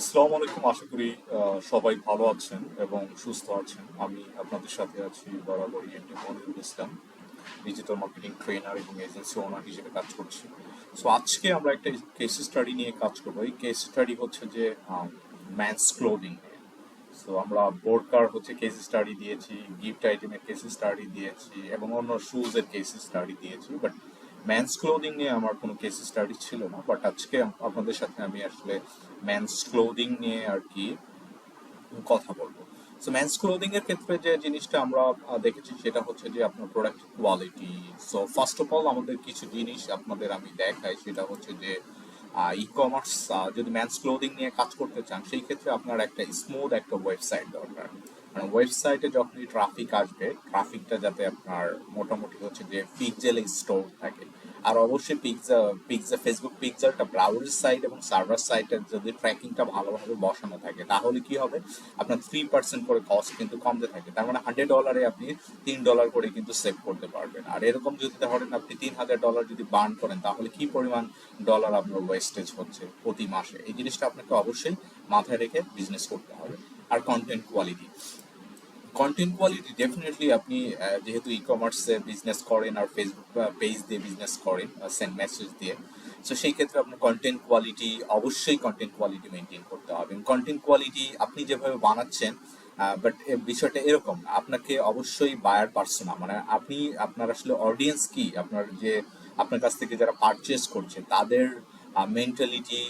আসসালামু আলাইকুম। আশা করি সবাই ভালো আছেন এবং সুস্থ আছেন। আমি আপনাদের সাথে আছি বরাবরই এমনি Monirul Islam digital marketing trainer এবং এজেন্সি ওনার হিসেবে কাজ করছি। সো আজকে আমরা একটা কেস স্টাডি নিয়ে কাজ করব। এই কেস স্টাডি হচ্ছে যে ম্যানস ক্লোদিং সো আমরা বোর্ডকার হচ্ছে কেস স্টাডি দিয়েছি গিফট আইটেমের কেস স্টাডি দিয়েছি এবং অন্য শুজ এর কেস স্টাডি দিয়েছি। বাট ম্যানস ক্লোদিং নিয়ে আমার কোনো কেস স্টাডি ছিল না। বাট আজকে আপনাদের সাথে আমি আসলে ম্যানস ক্লোদিং নিয়ে আর কি কথা বলব। সো ম্যানস ক্লোদিং এর ক্ষেত্রে যে জিনিসটা আমরা দেখেছি সেটা হচ্ছে যে আপনার product quality so first of all আমাদের কিছু জিনিস আপনাদের আমি দেখাই, সেটা হচ্ছে যে ই কমার্স যদি ম্যানস ক্লোদিং নিয়ে কাজ করতে চান, সেই ক্ষেত্রে আপনার একটা স্মুথ একটা ওয়েবসাইট দরকার। মানে ওয়েবসাইটে যখনই ট্রাফিক আসবে ট্রাফিকটা যাতে আপনার মোটামুটি হচ্ছে যে পিকজেলে স্টোর থাকে। আর অবশ্যই পিকজা পিকজা ফেসবুক পিকজারটা ব্রাউজার সাইট এবং সার্ভার সাইটে যদি ট্র্যাকিংটা ভালোভাবে বসানো থাকে, তাহলে কি হবে? আপনার থ্রি পার্সেন্ট করে কস্ট কিন্তু কমতে থাকে। তার মানে হান্ড্রেড ডলারে আপনি তিন ডলার করে কিন্তু সেভ করতে পারবেন। আর এরকম যদি ধরেন আপনি তিন হাজার ডলার যদি বার্ন করেন, তাহলে কি পরিমাণ ডলার আপনার ওয়েস্টেজ হচ্ছে প্রতি মাসে? এই জিনিসটা আপনাকে অবশ্যই মাথায় রেখে বিজনেস করতে হবে। আর content quality content quality definitely আপনি যেহেতু ই কমার্সে বিজনেস করেন আর ফেসবুক পেজ দিয়ে বিজনেস করেন সেন্ড মেসেজ দিয়ে সো সেই ক্ষেত্রে আপনার কন্টেন্ট কোয়ালিটি অবশ্যই কন্টেন্ট কোয়ালিটি মেনটেন করতে হবে। কন্টেন্ট কোয়ালিটি আপনি যেভাবে বানাচ্ছেন বাট বিষয়টা এরকম, আপনাকে অবশ্যই বায়ার পার্সোনা মানে আপনি, আপনার আসলে অডিয়েন্স কি, আপনার যে, আপনার কাছ থেকে যারা পারচেস করছে, তাদের মেন্টালিটি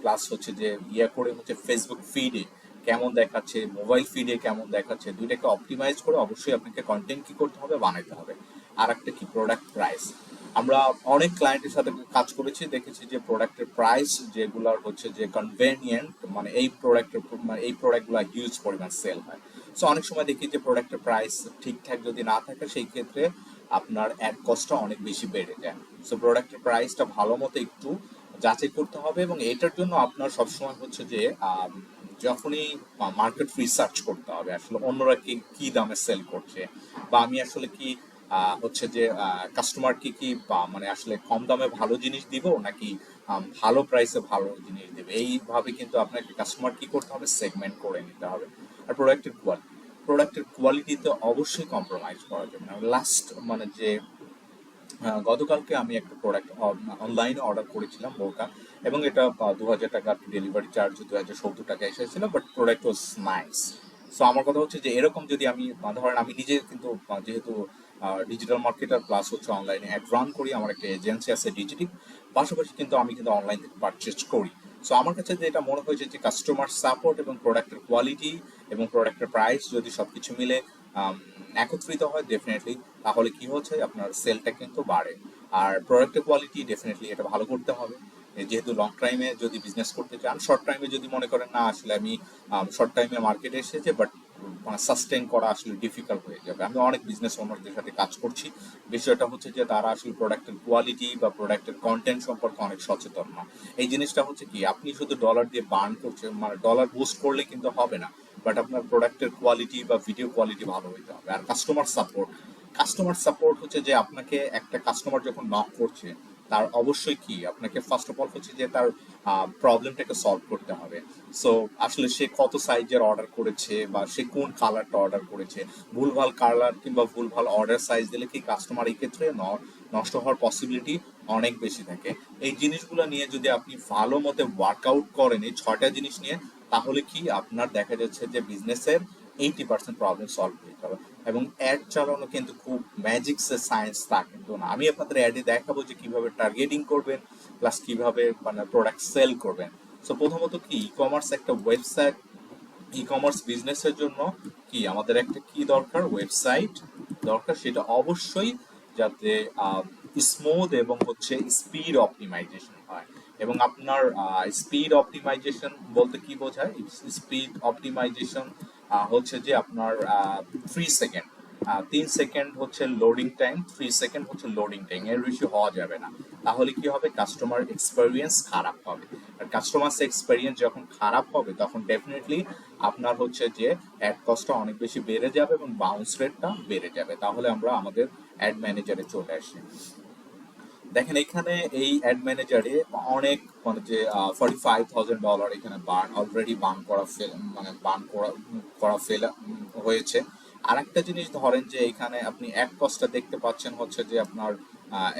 প্লাস হচ্ছে যে ইয়ে করে হচ্ছে ফেসবুক ফিডে কেমন দেখাচ্ছে মোবাইল ফিডে কেমন দেখাচ্ছে, দুইটাকে অপটিমাইজ করে অবশ্যই আপনাকে কন্টেন্ট কি করতে হবে, বানাইতে হবে। আর একটা কি প্রোডাক্ট প্রাইস আমরা অনেক ক্লায়েন্টের সাথে কাজ করেছি, দেখেছি যে প্রোডাক্টের প্রাইস যেগুলার হচ্ছে যে কনভেনিয়েন্ট মানে এই প্রোডাক্টের মানে এই প্রোডাক্টগুলো হিউজ পরিমাণ সেল হয়। সো অনেক সময় দেখি যে প্রোডাক্টের প্রাইস ঠিকঠাক যদি না থাকে, সেই ক্ষেত্রে আপনার অ্যাড কস্টটা অনেক বেশি বেড়ে যায়। সো প্রোডাক্টের প্রাইসটা ভালো মতো একটু যাচাই করতে হবে এবং এটার জন্য আপনার সবসময় হচ্ছে যে যখনই মার্কেট রিসার্চ করতে হবে, আসলে অন্যরা কি কি দামে সেল করছে বা আমি আসলে কি হচ্ছে যে কাস্টমার কি বা মানে আসলে কম দামে ভালো জিনিস দিব নাকি ভালো প্রাইসে ভালো জিনিস দেবে? এইভাবে কিন্তু আপনাকে কাস্টমার কি করতে হবে? সেগমেন্ট করে নিতে হবে। আর প্রোডাক্টের কোয়ালিটি প্রোডাক্টের কোয়ালিটিতে অবশ্যই কম্প্রোমাইজ করা যাবে না। লাস্ট মানে যে গতকালকে আমি একটা প্রোডাক্ট অনলাইনে অর্ডার করেছিলাম বোরকা। এবং এটা দু হাজার টাকা ডেলিভারি চার্জ দু হাজার সত্তর টাকা এসেছিল but product was nice so আমার কথা হচ্ছে যে, এরকম যদি আমি ধরেন আমি নিজে কিন্তু যেহেতু ডিজিটাল মার্কেটার প্লাস হচ্ছে অনলাইনে অ্যাড রান করি, আমার একটা এজেন্সি আছে ডিজিটিভ পাশাপাশি কিন্তু আমি কিন্তু অনলাইন থেকে পারচেজ করি। সো আমার কাছে যেটা মনে হয়েছে যে কাস্টমার সাপোর্ট এবং প্রোডাক্টের কোয়ালিটি এবং প্রোডাক্টের প্রাইস যদি সবকিছু মিলে একত্রিত হয় ডেফিনেটলি তাহলে কি হচ্ছে? আপনার সেলটা কিন্তু বাড়ে। আর প্রোডাক্টের কোয়ালিটি ডেফিনেটলি এটা ভালো করতে হবে। যেহেতু লং টাইমে যদি বিজনেস করতে চান শর্ট টাইমে যদি মনে করেন, না, আসলে আমি শর্ট টাইমে মার্কেটে এসেছে বাট সাস্টেন করা আসলে ডিফিকাল্ট হয়ে যাবে। আমি অনেক বিজনেস ওনারদের সাথে কাজ করছি। বিষয়টা হচ্ছে যে, তারা আসলে প্রোডাক্টের কোয়ালিটি বা প্রোডাক্টের কন্টেন্ট সম্পর্কে অনেক সচেতন না। এই জিনিসটা হচ্ছে কি, আপনি শুধু ডলার দিয়ে বার্ন করছেন মানে ডলার বুস্ট করলে কিন্তু হবে না বাট আপনার প্রোডাক্টের কোয়ালিটি বা ভিডিও কোয়ালিটি ভালো হইতে হবে। আর কাস্টমার সাপোর্ট কাস্টমার সাপোর্ট হচ্ছে যে, আপনাকে একটা কাস্টমার যখন নক করছে তার অবশ্যই কি? আপনাকে ফার্স্ট অফ অল হচ্ছে যে তার প্রবলেমটাকে সলভ করতে হবে। সো আসলে সে কত সাইজের অর্ডার করেছে বা সে কোন কালারটা অর্ডার করেছে? ভুলভাল কালার কিংবা ভুলভাল অর্ডার সাইজ দিলে কি কাস্টমার এই ক্ষেত্রে নষ্ট হওয়ার পসিবিলিটি অনেক বেশি থাকে। এই জিনিসগুলো নিয়ে যদি আপনি ভালো মতে ওয়ার্কআউট করেন এই ছয়টা জিনিস নিয়ে, তাহলে কি আপনার দেখা যাচ্ছে যে বিজনেসের এইটি পার্সেন্ট প্রবলেম সলভ হয়ে যাবে। এবং অ্যাড চালানো কিন্তু খুব ম্যাজিক সায়েন্স তা কিন্তু না। আমি আপনাদের অ্যাডে দেখাবো যে কীভাবে টার্গেটিং করবেন প্লাস কীভাবে মানে প্রোডাক্ট সেল করবেন। সো প্রথমত কি ই কমার্স একটা ওয়েবসাইট ই কমার্স বিজনেসের জন্য কি আমাদের একটা কি দরকার? ওয়েবসাইট দরকার। সেটা অবশ্যই যাতে স্মুথ এবং হচ্ছে স্পিড অপটিমাইজেশন হয়। এবং আপনার স্পিড অপটিমাইজেশন বলতে কি বোঝায়? স্পিড অপটিমাইজেশন হচ্ছে যে আপনার থ্রি সেকেন্ড তিন সেকেন্ড হচ্ছে লোডিং টাইম থ্রি সেকেন্ড হচ্ছে লোডিং টাইম এর বেশি হওয়া যাবে না। তাহলে কি হবে? কাস্টমার এক্সপেরিয়েন্স খারাপ হবে। আর কাস্টমার এক্সপেরিয়েন্স যখন খারাপ হবে, তখন ডেফিনেটলি আপনার হচ্ছে যে অ্যাড কস্টটা অনেক বেশি বেড়ে যাবে এবং বাউন্স রেটটা বেড়ে যাবে। তাহলে আমরা আমাদের অ্যাড ম্যানেজারে চলে আসি। দেখেন, এখানে এই অ্যাড ম্যানেজারে অনেক মানে যে ফর্টি ফাইভ থাউজেন্ড ডলার এখানে বার্ন অলরেডি বার্ন করা ফেল মানে বার্ন করা করা ফেল হয়েছে। আর একটা জিনিস ধরেন যে, এখানে আপনি এক কস্টটা দেখতে পাচ্ছেন হচ্ছে যে, আপনার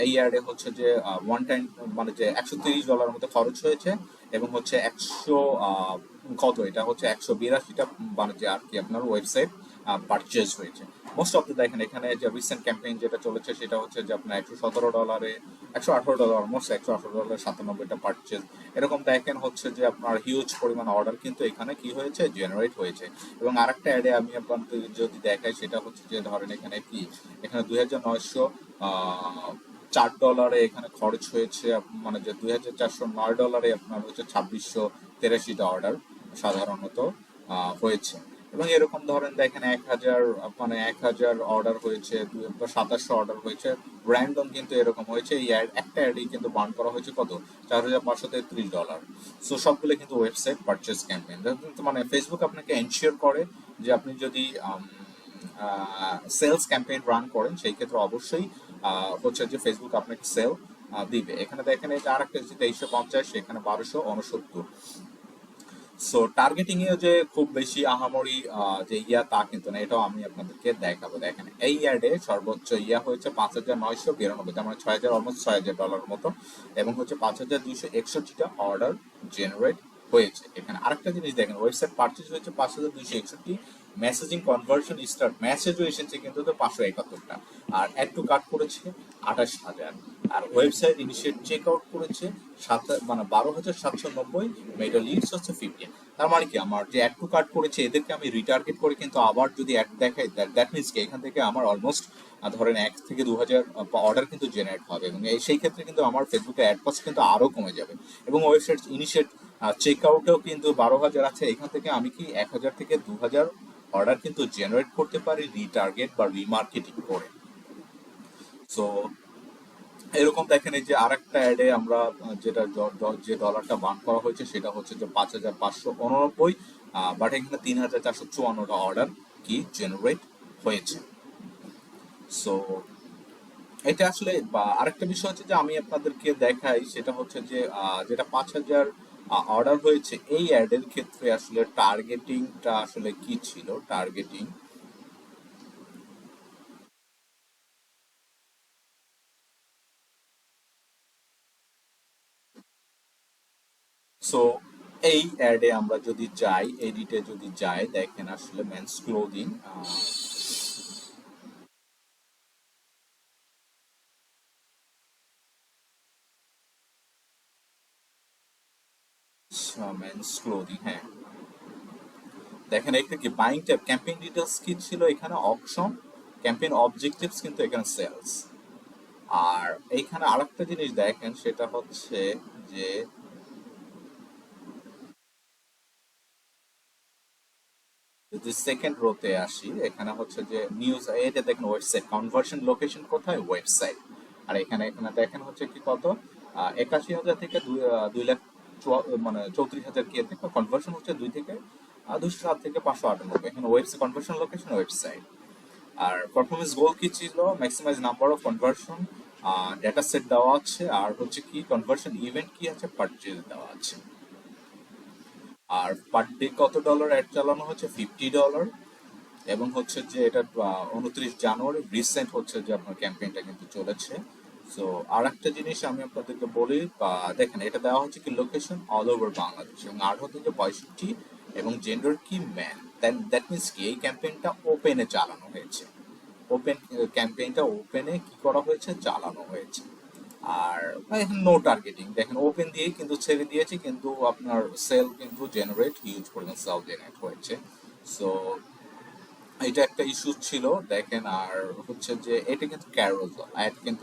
এই অ্যাডে হচ্ছে যে ওয়ান টাইম মানে যে, একশো তিরিশ ডলার মতো খরচ হয়েছে এবং হচ্ছে একশো কত? এটা হচ্ছে একশো বিরাশিটা মানে যে, আর কি আপনার ওয়েবসাইট পারচেজ হয়েছে। মোস্ট অফ দ্য দেখেন, এখানে যে রিসেন্ট ক্যাম্পেইন যেটা চলেছে, সেটা হচ্ছে যে আপনার একশো সতেরো ডলারে একশো আঠারো ডলার অলমোস্ট একশো আঠারো ডলারে সাতানব্বইটা পারচেজ এরকম দেখেন হচ্ছে যে আপনার হিউজ পরিমাণ অর্ডার কিন্তু এখানে কি হয়েছে? জেনারেট হয়েছে। এবং আরেকটা অ্যাডে আমি আপনাদের যদি দেখাই, সেটা হচ্ছে যে ধরেন এখানে কি? এখানে দুই হাজার নয়শো চার ডলারে এখানে খরচ হয়েছে মানে যে দুই হাজার চারশো নয় ডলারে আপনার হচ্ছে ছাব্বিশশো তেরাশিটা অর্ডার সাধারণত হয়েছে। এবং এরকম ধরেন দেখেন এক হাজার মানে এক হাজার অর্ডার হয়েছে সাতাশশো অর্ডার হয়েছে র্যান্ডম কিন্তু এরকম হয়েছে, এই ad- একটা অ্যাডই কিন্তু বার্ন করা হয়েছে কত? চার হাজার পাঁচশো তেত্রিশ ডলার সো সবগুলো কিন্তু ওয়েবসাইট পারচেস ক্যাম্পেইন মানে ফেসবুক আপনাকে এনশিওর করে যে আপনি যদি সেলস ক্যাম্পেইন রান করেন, সেই ক্ষেত্রে অবশ্যই হচ্ছে যে ফেসবুক আপনাকে সেল দিবে। এখানে দেখেন এটা আর একটা তেইশশো পঞ্চাশ, এখানে বারোশো উনসত্তর সো টার্গেটিং এ যে খুব বেশি আহামরি আহ, যে ইয়া তা কিন্তু না এটাও আমি আপনাদেরকে দেখাবো। দেখেন এই ইয়ার্ডে সর্বোচ্চ ইয়া হয়েছে পাঁচ হাজার নয়শো বিরানব্বই তার মানে ছয় হাজার অলমোস্ট ছয় হাজার ডলার মতো এবং হচ্ছে পাঁচ হাজার দুইশো একষট্টিটা অর্ডার জেনারেট হয়েছে। এখানে আরেকটা জিনিস দেখেন ওয়েবসাইট পার্চেস হয়েছে পাঁচ হাজার দুইশো একষট্টি মেসেজিং কনভার্সন স্টার্ট মেসেজও এসেছে কিন্তু তো পাঁচশো একাত্তরটা। আর অ্যাড টু কার্ট করেছে আঠাশ হাজার। আর ওয়েবসাইট ইনিশিয়েট চেক আউট করেছে সাত মানে বারো হাজার সাতশো নব্বই মেডাল লিডস হচ্ছে ফিফটি তার মানে কি? আমার যে অ্যাড টু কার্ট করেছে, এদেরকে আমি রিটার্গেট করে কিন্তু আবার যদি অ্যাড দেখাই দ্যাট মিনস কি? এখান থেকে আমার অলমোস্ট ধরেন এক থেকে দু হাজার অর্ডার কিন্তু জেনারেট হবে এবং সেই ক্ষেত্রে কিন্তু আমার ফেসবুকে অ্যাড কস্ট কিন্তু আরও কমে যাবে। এবং ওয়েবসাইট ইনিশিয়েট চেক আউটেও কিন্তু বারো হাজার আছে। এখান থেকে আমি কি এক হাজার থেকে দু হাজার অর্ডার কিন্তু জেনারেট করতে পারি রিটার্গেট বা রিমার্কেটিং করে। সো এরকম দেখেন এই যে আরেকটা অ্যাডে আমরা, যেটা যে ডলারটা বান করা হয়েছে, সেটা হচ্ছে যে পাঁচ হাজার পাঁচশো উননব্বই বাট এখানে তিন হাজার চারশো চুয়ান্নটা অর্ডার কি জেনারেট হয়েছে। সো এটা আসলে আরেকটা বিষয় হচ্ছে যে আমি আপনাদেরকে দেখাই, সেটা হচ্ছে যে যেটা পাঁচ হাজার অর্ডার হয়েছে এই অ্যাডের ক্ষেত্রে আসলে টার্গেটিংটা আসলে কি ছিল? টার্গেটিং সো এই অ্যাডে আমরা যদি যাই এডিটে যদি যাই, দেখেন আসলে মেন্স ক্লোদিং মেন্স ক্লোদিং হ্যাঁ। দেখেন এটা কি বাইং ট্যাব ক্যাম্পেইন ডিটেলস কি ছিল এখানে? অপশন ক্যাম্পেইন অবজেক্টিভস কিন্তু এখানে সেলস আর এইখানে আরেকটা জিনিস দেখেন, সেটা হচ্ছে যে যদি সেকেন্ড রোতে আসি, এখানে হচ্ছে যে নিউজ এটা দেখেন ওয়েবসাইট কনভার্সন লোকেশন কোথায়? ওয়েবসাইট আর এখানে এখানে দেখেন হচ্ছে কি কত? একাশি হাজার থেকে দুই লাখ মানে চৌত্রিশ হাজার কে থেকে কনভার্সন হচ্ছে দুই থেকে দুশো সাত থেকে পাঁচশো আটানব্বই। এখানে ওয়েবসাইট কনভার্সন লোকেশন ওয়েবসাইট আর পারফরমেন্স গোল কি ছিল? Maximise number of conversion data set দেওয়া আছে, আর হচ্ছে কি কনভার্সন ইভেন্ট কি আছে? পারচেজ দেওয়া আছে। আর পার ডে কত ডলার অ্যাড চালানো হচ্ছে? ফিফটি ডলার এবং হচ্ছে যে এটা উনত্রিশ জানুয়ারি রিসেন্ট হচ্ছে যে আপনার ক্যাম্পেইনটা কিন্তু চলেছে। সো আর একটা জিনিস আমি আপনাদেরকে বলি, বা দেখেন, এটা দেওয়া হচ্ছে কি লোকেশন অল ওভার বাংলাদেশ এবং আট থেকে পঁয়ষট্টি, এবং জেন্ডার কি ম্যান দেন দ্যাট মিনস কি, এই ক্যাম্পেইনটা ওপেনে চালানো হয়েছে। ওপেন ক্যাম্পেইনটা ওপেনে কি করা হয়েছে? চালানো হয়েছে। আর নো টার্গেটিং দেখেন ওপেন দিয়ে কিন্তু ছেড়ে দিয়েছে, কিন্তু আপনার সেল কিন্তু জেনারেট হিউজ পরিমাণ সেল জেনারেট হয়েছে। সো এটা একটা ইস্যু ছিল, দেখেন, আর হচ্ছে যে এটা কিন্তু ক্যারোজল। অ্যাড কিন্তু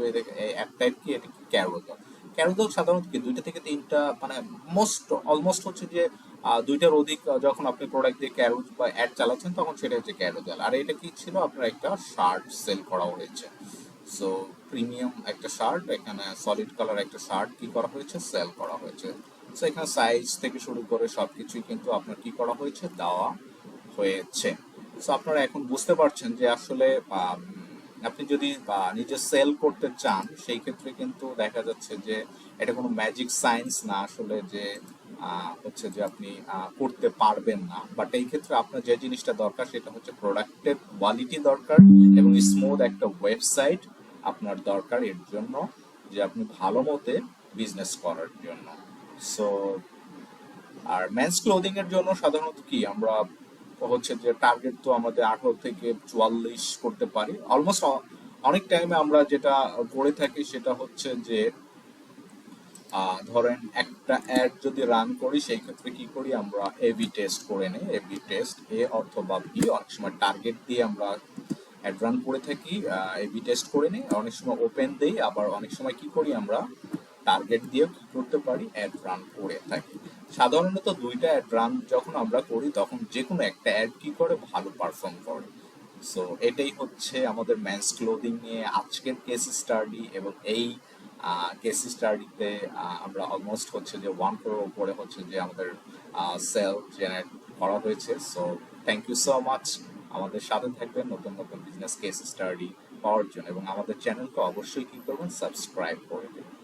এক টাইপ কি? এটা কি ক্যারোজল? ক্যারোজল সাধারণত কি? দুইটা থেকে তিনটা মানে মোস্ট অলমোস্ট হচ্ছে যে দুইটার অধিক যখন আপনি প্রোডাক্ট দিয়ে ক্যারোজ বা অ্যাড চালাচ্ছেন, তখন সেটা হচ্ছে ক্যারোজল। আর এটা কি ছিল? আপনার একটা শার্ট সেল করা হয়েছে। সো প্রিমিয়াম একটা শার্ট এখানে সলিড কালার একটা শার্ট কি করা হয়েছে? সেল করা হয়েছে। সো এখানে সাইজ থেকে শুরু করে সবকিছুই কিন্তু আপনার কি করা হয়েছে? দেওয়া হয়েছে। সো আপনারা এখন বুঝতে পারছেন যে আসলে আপনি যদি নিজে সেল করতে চান, সেই ক্ষেত্রে কিন্তু দেখা যাচ্ছে যে এটা কোনো ম্যাজিক সায়েন্স না আসলে যে হচ্ছে যে আপনি করতে পারবেন না। বাট এই ক্ষেত্রে আপনার যে জিনিসটা দরকার, সেটা হচ্ছে প্রোডাক্টের কোয়ালিটি দরকার এবং স্মুথ একটা ওয়েবসাইট আপনার দরকার এর জন্য, যে আপনি ভালো মতে বিজনেস করার জন্য। সো আর মেন্স ক্লোদিং এর জন্য সাধারণত কি? আমরা হচ্ছে যে টার্গেট তো আমাদের আঠারো থেকে চুয়াল্লিশ করতে পারি। অলমোস্ট অনেক টাইমে আমরা যেটা করে থাকি সেটা হচ্ছে যে ধরেন একটা অ্যাড যদি রান করি, সেই ক্ষেত্রে কি করি আমরা এবি টেস্ট করে নিই। এবি টেস্ট এ অথবা বি অনেক সময় টার্গেট দিয়ে আমরা অ্যাড রান করে থাকি এবি টেস্ট করে নিই। অনেক সময় ওপেন দেই, আবার অনেক সময় কি করি আমরা টার্গেট দিয়েও কি করতে পারি অ্যাড রান করে থাকি। সাধারণত দুইটা অ্যাড রান যখন আমরা করি, তখন যে কোনো একটা অ্যাড কি করে? ভালো পারফর্ম করে। সো এটাই হচ্ছে আমাদের মেন্স ক্লোদিং নিয়ে আজকের কেস স্টাডি এবং এই কেস স্টাডিতে আমরা অলমোস্ট হচ্ছে যে ওয়ান ক্রোর উপরে হচ্ছে যে আমাদের সেল জেনারেট করা হয়েছে। So thank you so much আমাদের সাথে থাকবেন নতুন নতুন বিজনেস কেস স্টাডি পাওয়ার জন্য এবং আমাদের চ্যানেলকে অবশ্যই কি করবেন সাবস্ক্রাইব করে দেবেন।